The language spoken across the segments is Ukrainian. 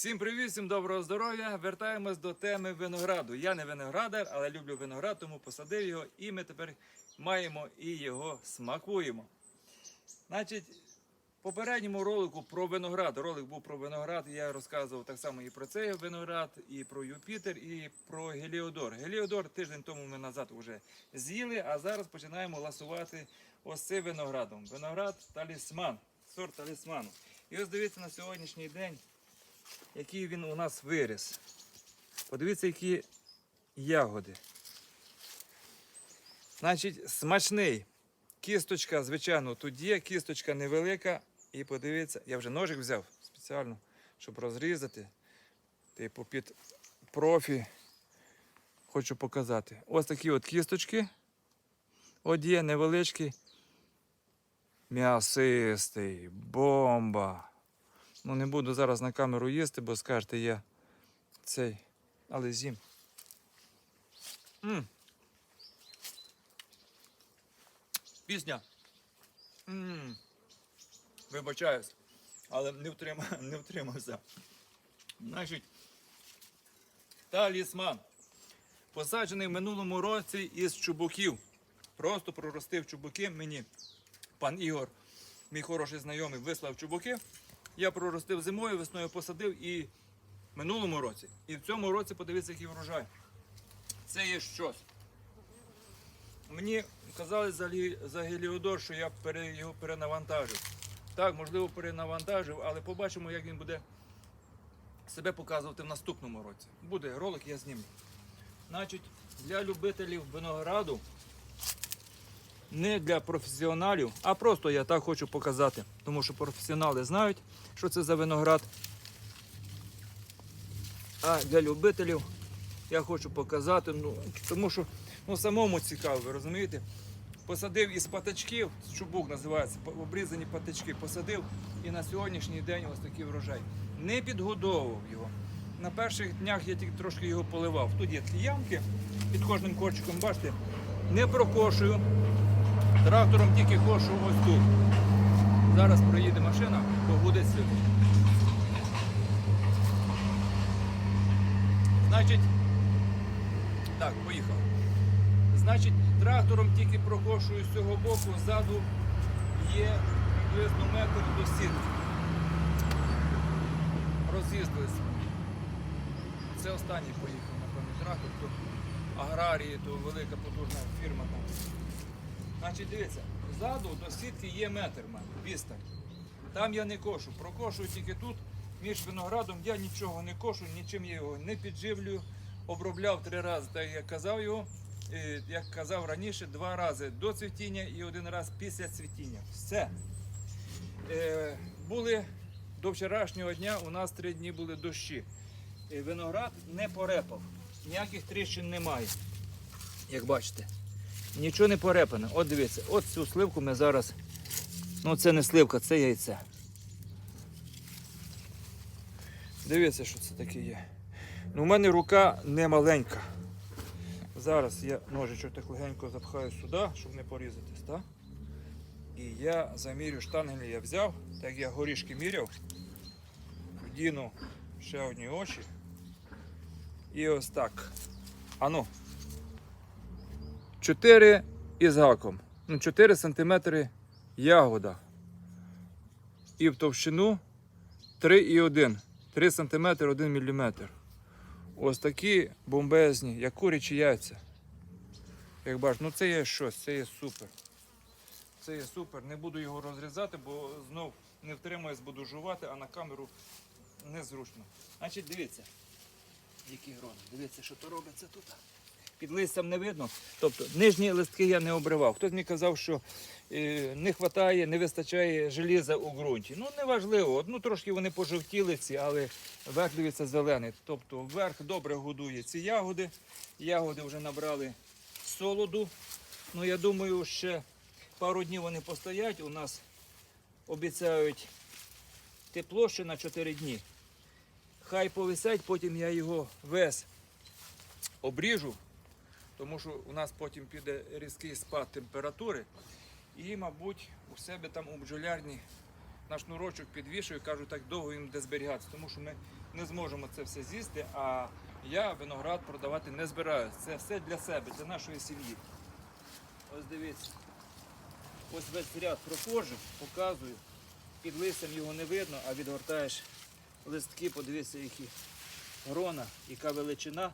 Всім привіт, всім доброго здоров'я. Вертаємось до теми винограду. Я не виноградар, але люблю виноград, тому посадив його і ми тепер маємо і його смакуємо. Значить, в попередньому ролику про виноград. Ролик був про виноград. Я розказував так само і про цей виноград, і про Юпітер, і про Геліодор. Геліодор тиждень тому ми назад вже з'їли, а зараз починаємо ласувати ось цим виноградом. Виноград талісман, сорт талісману. І ось дивіться на сьогоднішній день який він у нас виріс. Подивіться, які ягоди. Значить, смачний. Кісточка, звичайно, тут є, кісточка невелика. І подивіться, я вже ножик взяв спеціально, щоб розрізати. Типу під профі. Хочу показати. Ось такі от кісточки. От є невеличкі. М'ясистий, бомба. Ну, не буду зараз на камеру їсти, бо скажете, я цей, але з'їм. М. Пісня. М. Вибачаюсь, але не, втрима, не втримався. Значить, талісман. Посаджений в минулому році із чубуків. Просто проростив чубуки мені. Пан Ігор, мій хороший знайомий, вислав чубуки. Я проростив зимою, весною посадив і в минулому році. І в цьому році подивіться, який врожай. Це є щось. Мені казали за, лі- за Геліодор, що я пере, його перенавантажив. Так, можливо, перенавантажив, але побачимо, як він буде себе показувати в наступному році. Буде ролик, я зніму. Значить, для любителів винограду, не для професіоналів, а просто я так хочу показати. Тому що професіонали знають, що це за виноград. А для любителів я хочу показати, ну, тому що ну, самому цікаво, ви розумієте? Посадив із патачків, чубук називається, обрізані патачки, посадив і на сьогоднішній день ось такий врожай. Не підгодовував його. На перших днях я тільки трошки його поливав. Тут є тлі ямки під кожним корчиком, бачите, не прокошую. Трактором тільки кошу ось тут. Зараз проїде машина, то буде сюди. Значить, так, поїхав. Значить, трактором тільки прокошую з цього боку, ззаду є приблизно метр до сітки. Роз'їздились. Це останній поїхав, напевно, трактор, то аграрії, то велика потужна фірма там. Значить, дивіться, ззаду до сітки є метр мене, відстань. Там я не кошу, прокошую тільки тут. Між виноградом я нічого не кошу, нічим я його не підживлюю. Обробляв три рази, так як казав його. Е, Як казав раніше, два рази до цвітіння і один раз після цвітіння. Все. Е, були до вчорашнього дня у нас три дні були дощі. Е, Виноград не порепав, ніяких тріщин немає. Як бачите. Нічого не порепане. От дивіться, от цю сливку ми зараз. Ну це не сливка, це яйце. Дивіться, що це таке є. Ну, у мене рука не маленька. Зараз я ножичок так легенько запхаю сюди, щоб не порізатись, так? І я замірю штангелі я взяв, так я горішки міряв, вдіну ще одні очі. І ось так. Ану. 4 із гаком. Ну, 4 см ягода. І в товщину 3,1. 3 см 1 мм. Ось такі бомбезні, як курячі яйця. Як бачите, ну це є щось, це є супер. Це є супер. Не буду його розрізати, бо знов не втримаюсь, буду жувати, а на камеру незручно. Значить, дивіться, які грони. Дивіться, що то робиться тут. Під листям не видно. Тобто нижні листки я не обривав. Хтось мені казав, що е, не вистачає, не вистачає желіза у ґрунті. Ну, неважливо. Ну, трошки вони пожовтіли ці, але верх дивиться зелений. Тобто верх добре годує ці ягоди. Ягоди вже набрали солоду. Ну, я думаю, ще пару днів вони постоять. У нас обіцяють тепло ще на 4 дні. Хай повисять, потім я його весь обріжу, тому що у нас потім піде різкий спад температури. І, мабуть, у себе там у бджолярні на шнурочок підвішую, кажу, так довго їм де зберігатися, тому що ми не зможемо це все з'їсти, а я виноград продавати не збираюся. Це все для себе, для нашої сім'ї. Ось дивіться. Ось весь ряд проходжу, показую. Під листям його не видно, а відгортаєш листки, подивися, які грона, яка величина.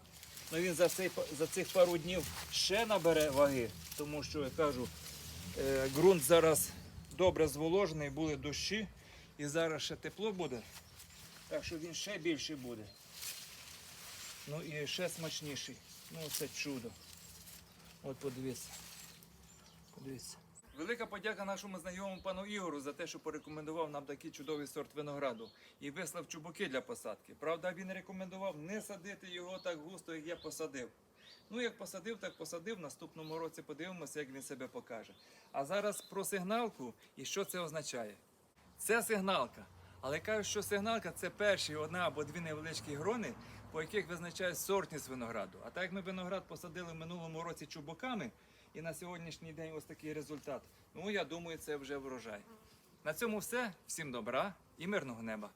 Ну він за, цей, за цих пару днів ще набере ваги, тому що я кажу, е, ґрунт зараз добре зволожений, були дощі, і зараз ще тепло буде. Так що він ще більший буде. Ну і ще смачніший. Ну це чудо. От подивіться. Подивіться. Велика подяка нашому знайомому пану Ігору за те, що порекомендував нам такий чудовий сорт винограду і вислав чубуки для посадки. Правда, він рекомендував не садити його так густо, як я посадив. Ну, як посадив, так посадив. В наступному році подивимося, як він себе покаже. А зараз про сигналку і що це означає. Це сигналка. Але кажуть, що сигналка це перші одна або дві невеличкі грони, по яких визначають сортність винограду. А так як ми виноград посадили в минулому році чубоками, і на сьогоднішній день ось такий результат. Ну я думаю, це вже врожай. На цьому все. Всім добра і мирного неба.